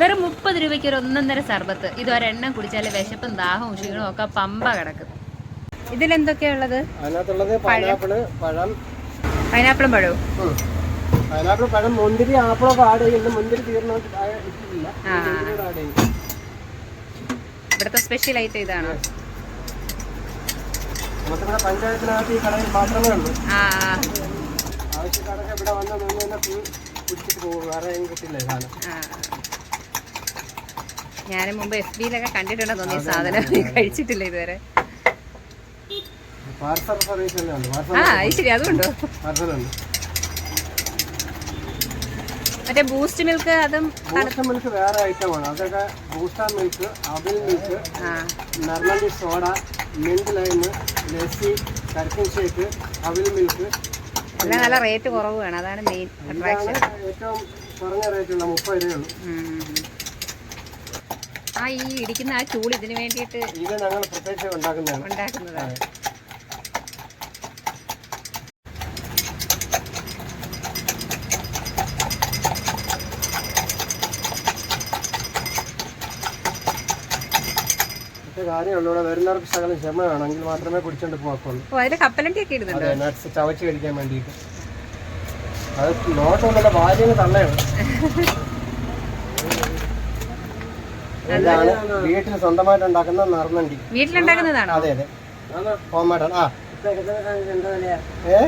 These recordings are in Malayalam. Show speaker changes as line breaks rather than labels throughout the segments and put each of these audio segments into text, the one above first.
വെറും മുപ്പത് രൂപയ്ക്ക് ഒരു ഒന്നൊന്നര സർബത്ത്. ഇത് ഒരെണ്ണം കുടിച്ചാൽ വിശപ്പും ദാഹവും ക്ഷീണവും ഒക്കെ പമ്പ കിടക്കും. ഇതിലെന്തൊക്കെയാ ഉള്ളത്
അതിനകത്തുള്ളത് പൈനാപ്പിൾ പഴം.
പൈനാപ്പിളും പഴവും.
പൈനാപ്പിൾ പഴം മുന്തിരി ആപ്പിളൊക്കെ ആഡ് മുന്തിരി തീർന്ന
ഇവിടുത്തെ സ്പെഷ്യൽ ഐറ്റം ഇതാണോ.
പഞ്ചായത്തിനകത്ത് ഈ കടയിൽ മാത്രമേ ഉള്ളൂ. ആവശ്യക്കാരൊക്കെ ഇവിടെ വന്ന് നിന്ന് തന്നെ കുടിച്ചിട്ട് പോകും. വേറെ കിട്ടില്ല സാധനം
ഞാൻ മുമ്പ് എഫ് ബിയിലൊക്കെ കണ്ടിട്ടുണ്ടെന്ന് തോന്നി സാധനം. കഴിച്ചിട്ടില്ല ഇതുവരെ. ആ ശരി അതുണ്ടോ? മറ്റേ ബൂസ്റ്റ് മിൽക്ക് അതും
ബൂസ്റ്റ് മിൽക്ക് വേറെ ഐറ്റമാണ് അതൊക്കെ ബൂസ്റ്റർ മിൽക്ക് അവിൽ മിൽക്ക്
ആ.
നർമണ്ടി സോഡ മിന്റ് ലൈമ് ലസ്സി കരിക്കൻ ഷേക്ക് അവിൽ മിൽക്ക്
എല്ലാം നല്ല റേറ്റ് കുറവ് വേണം അതാണ് മെയിൻ അട്രാക്ഷൻ
ഏറ്റവും കുറഞ്ഞ റേറ്റുള്ള മുപ്പത് രൂപയുള്ളൂ
ആ ഈ ഇടിക്കുന്ന ആ ചൂട് ഇതിന് വേണ്ടിയിട്ട്
ഇത് ഞങ്ങൾ പ്രത്യേകിച്ച് ഉണ്ടാക്കുന്നതാണ്.
ഉണ്ടാക്കുന്നതാണ്.
മറ്റേ കാര്യമുള്ളൂ ഇവിടെ വരുന്നവർക്ക് ശകലം ക്ഷമ വേണമെങ്കിൽ മാത്രമേ കുടിച്ചോണ്ട് പോക്കുള്ളൂ
അതിൽ കപ്പലണ്ടി ഒക്കെ ഇടുന്നുണ്ട്?
നട്ട്സ് ചവച്ച് കഴിക്കാൻ വേണ്ടിയിട്ട്. അത് നോട്ടൊന്നുമല്ല ഭാര്യന് തള്ളയാണ്. ഇതാണ് വീട്ടിൽ സ്വന്തമായിട്ട് ഉണ്ടാക്കുന്ന നർമ്മണ്ടി
വീട്ടിലുണ്ടാക്കുന്നതാണോ?
അതെ അതെ. ഹോംമേഡാണ്. ആ. ഏ?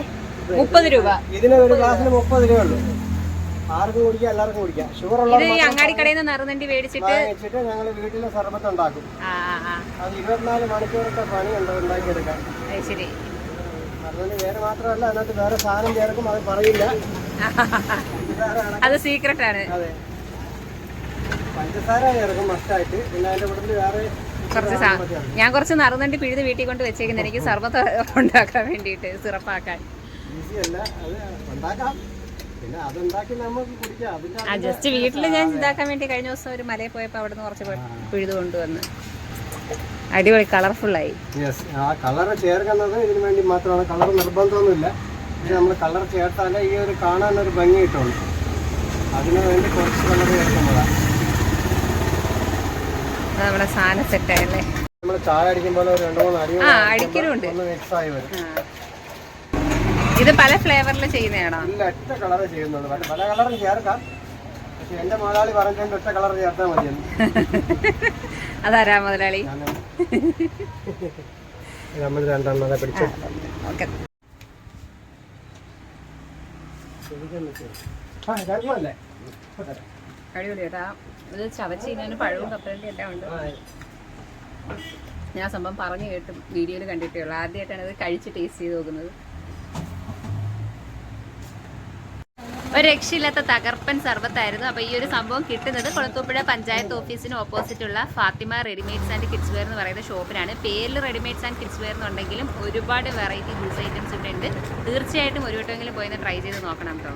മുപ്പത് രൂപ.
ഇതിന് ഒരു ഗ്ലാസ്സിന് മുപ്പത് രൂപ ഉള്ളൂ. ആർക്കും കുടിക്കാം എല്ലാവർക്കും കുടിക്കാം. ഷുഗർ
ഉള്ള അങ്ങാടിക്കടയിൽ നിന്ന് നറുനണ്ടി മേടിച്ചിട്ട്
വാങ്ങിച്ചിട്ട് ഞങ്ങൾ വീട്ടിലെ സർബത്ത് ഉണ്ടാക്കും.
ആ ആ ആ.
അത് ഇരുപത്തിനാല് മണിക്കൂറത്തെ പണി ഉണ്ടാക്കിയെടുക്കാൻ.
ഉണ്ടാക്കിയെടുക്കാം ശരി.
അതുകൊണ്ട് വേറെ മാത്രമല്ല അതിനകത്ത് വേറെ സാധനം ചേർക്കും അത് പറയില്ല.
അത് സീക്രട്ട് ആണ്.
അതെ. പഞ്ചസാര ചേർക്കും മസ്റ്റായിട്ട്. പിന്നെ അതിന്റെ കൂട്ടത്തിൽ വേറെ
കുറച്ച് സാ ഞാൻ കുറച്ച് നറുനണ്ടി പിഴുത് വീട്ടിൽ കൊണ്ട് വെച്ചേക്കുന്നത് എനിക്ക് സർബത്ത് ഉണ്ടാക്കാൻ വേണ്ടിയിട്ട് സിറപ്പാക്കാൻ. ആ ജസ്റ്റ് വീട്ടിൽ ഞാൻ ഇതാക്കാൻ വേണ്ടി കഴിഞ്ഞ ദിവസം ഒരു മലയിൽ പോയപ്പോൾ അവിടെ നിന്ന് കുറച്ച് പിഴുത് കൊണ്ടുവന്ന്. അടിപൊളി കളർഫുള്ളായി.
ആ കളർ ചേർക്കുന്നത് ഇതിനു വേണ്ടി മാത്രമാണ്. കളർ നിർബന്ധമൊന്നുമില്ല. പക്ഷെ നമ്മൾ കളർ ചേർത്താലേ ഈ ഒരു കാണാൻ ഒരു ഭംഗി കിട്ടുള്ളൂ. അതിനു വേണ്ടി കുറച്ച് കളർ ചേർക്കുന്നതാണ്.
നമ്മുടെ സാധനം സെറ്റായല്ലേ ആ അടിക്കലുണ്ട്. ഇത് പല ഫ്ലേവറിൽ ചെയ്യുന്നതാണോ?
കളറേ പല ചേർക്കാം. പക്ഷെ എന്റെ മുതലാളി പറഞ്ഞിട്ടുണ്ട് ഒറ്റ കളർ ചേർത്താൽ മതിയെന്ന്
അതാരാ മുതലാളി?
അടിപൊളിയാ നമ്മൾ രണ്ടെണ്ണത്തെ പിടിച്ച്?
ഓക്കെ.
ആ രണ്ടല്ലേ
അടിപൊളി കേട്ടാ. ഇത് ചവച്ച് കഴിഞ്ഞാൽ പഴവും കപ്പലണ്ടി എല്ലാം ഉണ്ട്. ഞാൻ സംഭവം പറഞ്ഞു കേട്ടും വീഡിയോയിൽ കണ്ടിട്ടേ ആദ്യമായിട്ടാണ് ഇത് കഴിച്ച് ടേസ്റ്റ് ചെയ്ത് നോക്കുന്നത്. ഒരു രക്ഷയില്ലാത്ത തകർപ്പൻ സർബത്തായിരുന്നു അപ്പോൾ ഈ ഒരു സംഭവം കിട്ടുന്നത് കുളത്തൂപ്പുഴ പഞ്ചായത്ത് ഓഫീസിന് ഓപ്പോസിറ്റുള്ള Fathima readymades and kids wear എന്ന് പറയുന്ന ഷോപ്പിനാണ് പേരിൽ റെഡിമെയ്ഡ്സ് ആൻഡ് കിഡ്സ് വെയർ എന്നുണ്ടെങ്കിലും ഒരുപാട് വെറൈറ്റി ജ്യൂസ് ഐറ്റംസ് ഇവിടെ ഉണ്ട് തീർച്ചയായിട്ടും ഒരു വട്ടമെങ്കിലും പോയി ട്രൈ ചെയ്ത് നോക്കണം കേട്ടോ